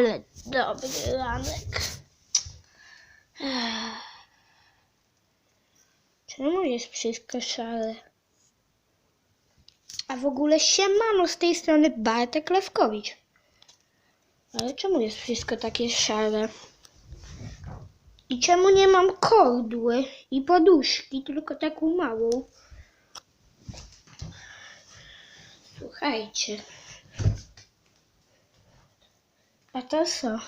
Ale dobry ranek. Czemu jest wszystko szare? A w ogóle siemano z tej strony Bartek Lewkowicz. Ale czemu jest wszystko takie szare? I czemu nie mam kordły i poduszki, tylko taką małą? Słuchajcie. A to co?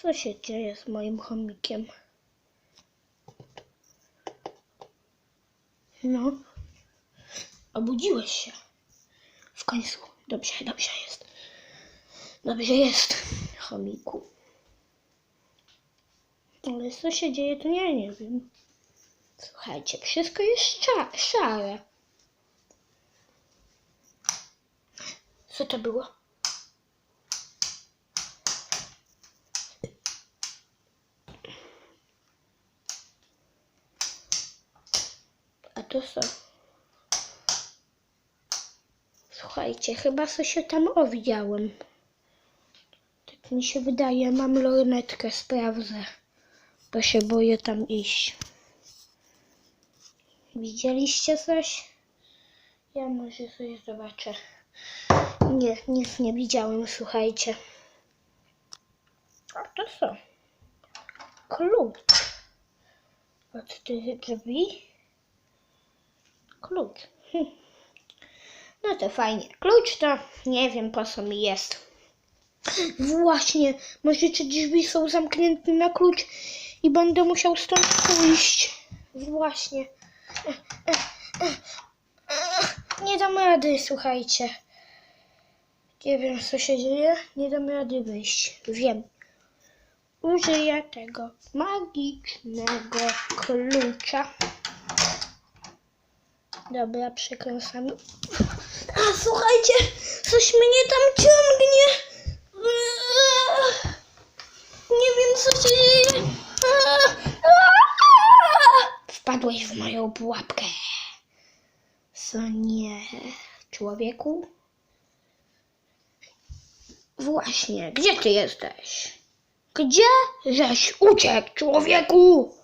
Co się dzieje z moim chomikiem? No. Obudziłeś się. W końcu. Dobrze, dobrze jest. Dobrze jest, chomiku. Ale co się dzieje, to ja nie wiem. Słuchajcie, wszystko jest sza- szare. Co to było? A to co? Słuchajcie, chyba coś się tam owidziałem. Tak mi się wydaje, mam lornetkę, sprawdzę. Bo się boję tam iść. Widzieliście coś? Ja może coś zobaczę. Nie, nic nie widziałem, słuchajcie. A to co? Klucz. Od tych drzwi? Klucz. Hm. No to fajnie. Klucz to nie wiem po co mi jest. Właśnie, może te drzwi są zamknięte na klucz i będę musiał stąd pójść. Właśnie. Nie dam rady, słuchajcie. Nie wiem co się dzieje. Nie dam rady wyjść. Wiem. Użyję tego magicznego klucza. Dobra, przekręcamy. A słuchajcie, coś mnie tam ciągnie. Nie wiem co się dzieje. Wpadłeś w moją pułapkę. Co nie, człowieku? Właśnie, gdzie ty jesteś? Gdzie żeś uciekł, człowieku?